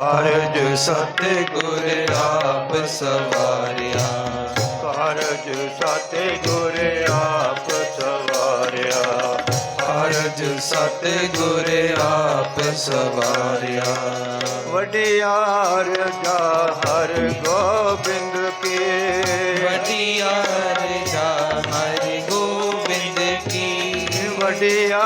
ਕਾਰਜ ਸਤਿਗੁਰ ਆਪ ਸਵਾਰਿਆ। ਕਾਰਜ ਸਤਿਗੁਰ ਆਪ ਸਵਾਰਿਆ। ਕਾਰਜ ਸਤਿਗੁਰ ਆਪ ਸਵਾਰਿਆ। ਵਡਿਆਰ ਜਾ ਹਰ ਗੋਬਿੰਦ ਕੀ ਵਡਿਆਰ ਜਾ ਹਰਿ ਗੋਬਿੰਦ ਕੀ ਵਡਿਆਰ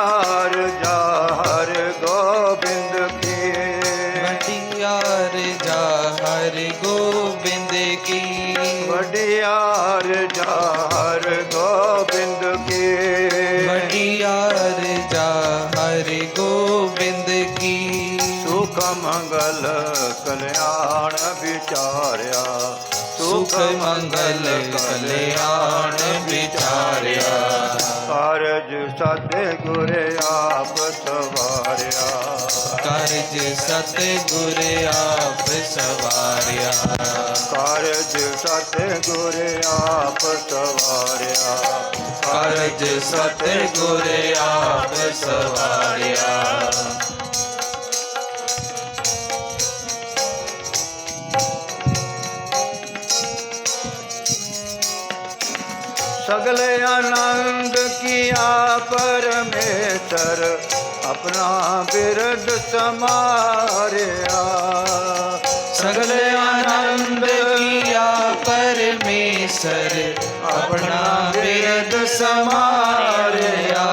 ਹਰਿ ਗੋਬਿੰਦ ਕੀ। ਵਡਿਆਰ ਜਾਰ ਗੋਬਿੰਦ ਕੀ। ਵਡਿਆਰ ਜਾ ਹਰਿ ਗੋਬਿੰਦ ਕੀ। ਸੁਖ ਮੰਗਲ ਕਲਿਆਣ ਵਿਚਾਰਿਆ। ਸੁਖ ਮੰਗਲ ਕਲਿਆਣ ਵਿਚਾਰਿਆ। ਕਾਰਜ ਸਤਿ ਗੁਰ ਆਪ ਸਵਾਰਿਆ ਕਾਰਜ ਸਤਿਗੁਰ ਆਪ ਸਵਾਰਿਆ। ਕਾਰਜ ਸਤਿ ਗੁਰ ਆਪ ਸਵਾਰਿਆ। ਕਾਰਜ ਸਤਿਗੁਰ ਆਪ ਸਵਾਰਿਆ। ਆਪਣਾ ਬਿਰਦ ਸਮਾਰਿਆ। ਸਗਲ ਆਨੰਦ ਕੀਆ ਪਰਮੇਸ਼ਰ ਆਪਣਾ ਬਿਰਦ ਸਮਾਰਿਆ।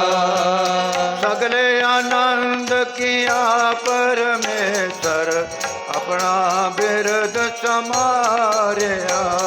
ਸਗਲ ਆਨੰਦ ਕੀਆ ਪਰਮੇਸ਼ਰ ਆਪਣਾ ਬਿਰਦ ਸਮਾਰਿਆ।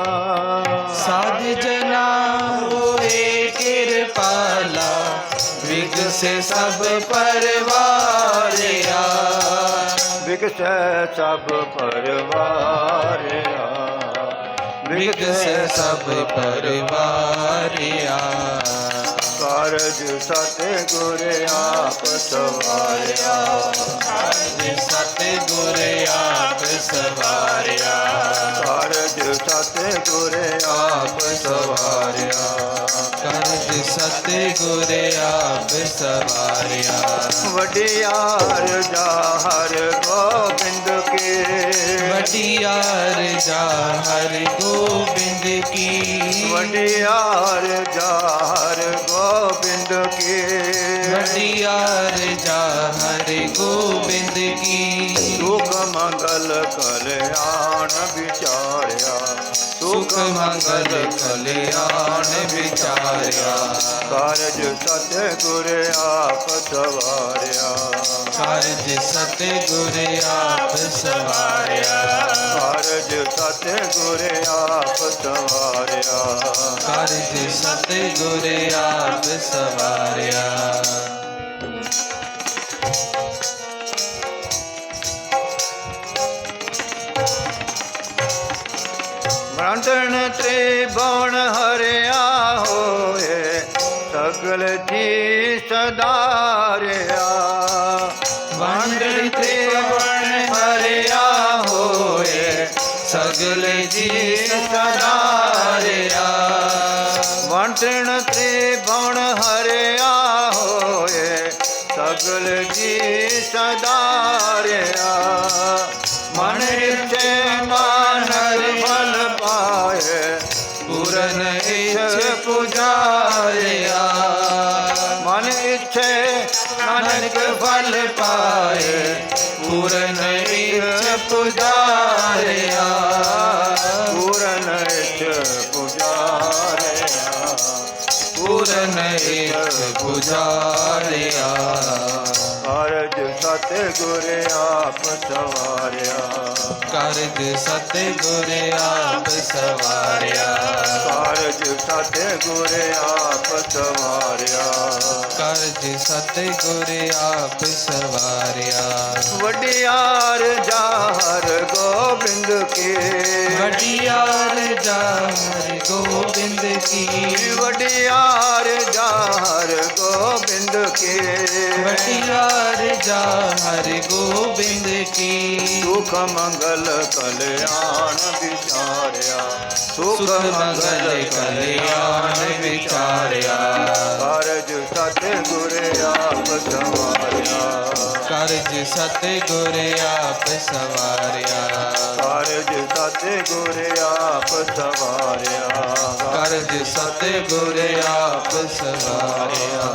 ਵਿਗਸੇ ਸਭ ਪਰਵਾਰਿਆ ਵਿਗਸ ਸਭ ਪਰਵਾਰਿਆ ਵਿਗਸੇ ਸਭ ਪਰਵਾਰਿਆ ਕਾਰਜ ਸਤਿ ਗੁਰ ਆਪ ਸਵਾਰਿਆ ਸਤਿ ਗੁਰ ਆਪ ਸਵਾਰਿਆ ਕਾਰਜ ਸਤਿ ਗੁਰ ਸਵਾਰਿਆ। ਵਡਿਆਰ ਜਾ ਹਰ ਗੋਬਿੰਦ ਕੇ। ਵਡਿਆਰ ਜਾ ਹਰਿ ਗੋਬਿੰਦ ਕੀ। ਵਡਿਆਰ ਜਾ ਹਰ ਗੋਬਿੰਦ ਕੇ। ਵਡਿਆਰ ਜਾ ਹਰਿ ਗੋਬਿੰਦ ਕੀ। ਸੁਖ ਮੰਗਲ ਕਲਿਆਣ ਵਿਚਾਰਿਆ ਸੁਖ ਮੰਗਲ ਕਲਿਆਣ ਵਿਚਾਰਿਆ। ਕਾਰਜ ਸਤਿ ਗੁਰ ਆਪ ਸਵਾਰਿਆ। ਕਾਰਜ ਸਤਿ ਗੁਰ ਆਪ ਸਵਾਰਿਆ। ਕਾਰਜ ਸਤਿ ਗੁਰ ਆਪ ਸਵਾਰਿਆ। ਕਾਰਜ ਸਤਿ ਗੁਰ ਆਪ ਸਵਾਰਿਆ। ਮੰਡਣ ਤ੍ਰਿਭੁਵਨ ਹਰਿਆ ਹੋਏ, ਸਗਲ ਜੀ ਸਦਾਰਿਆ ਵੰਡ ਤ੍ਰਿਵਣ ਹਰਿਆ ਹੋਏ, ਸਗਲ ਜੀ ਸਦਾਰਿਆ ਵੰਡਣ ਬਣ ਹਰਿਆ ਹੋਏ, ਸਗਲ ਜੀ ਸਦਾਰਿਆ ਮਨ ਇੱਛੇ ਮਾਨਰ ਪੂਰਨ ਇਛ ਪੁਜਾਰਿਆ ਮਨ ਇੱਛੇ ਨਾਨਕ ਫਲ ਪਾਏ ਪੂਰਨ ਇਛ ਪੁਜਾਰਿਆ ਪੂਰਨ ਇੱਛ ਪੁਜਾਰਿਆ ਪੂਰਨ ਇਛ ਪੁਜਾਰਿਆ ਸਤਿਗੁਰ ਆਪ ਸਵਾਰਿਆ। ਕਾਰਜ ਸਤਿਗੁਰ ਆਪ ਸਵਾਰਿਆ। ਕਾਰਜ ਸਤਿਗੁਰ ਆਪ ਸਵਾਰਿਆ। ਕਾਰਜ ਸਤਿਗੁਰ ਆਪ ਸਵਾਰਿਆ। ਵਡਿਆਰ ਜਾਹਰ ਗੋਬਿੰਦ ਕੀ ਵਡਿਆਰ ਜਾਹਰ ਗੋਬਿੰਦ ਕੀ ਵਡਿਆਰ ਜਾਹਰ ਗੋਬਿੰਦ ਕੀ ਵਡਿਆਰ ਜਾਹਰ ਗੋਬਿੰਦ ਕੀ ਸੁਖ ਮੰਗਲ ਕਲਿਆਣ ਵਿਚਾਰਿਆ। ਸੁਖ ਮੰਗਲ ਕਲਿਆਣ ਵਿਚਾਰਿਆ। ਕਾਰਜ ਸਤਿਗੁਰ ਆਪ ਸਵਾਰਿਆ। ਕਾਰਜ ਸਤਿਗੁਰ ਆਪ ਸਵਾਰਿਆ। ਕਾਰਜ ਸਤਿਗੁਰ ਆਪ ਸਵਾਰਿਆ। ਕਾਰਜ ਸਤਿਗੁਰ ਆਪ ਸਵਾਰਿਆ।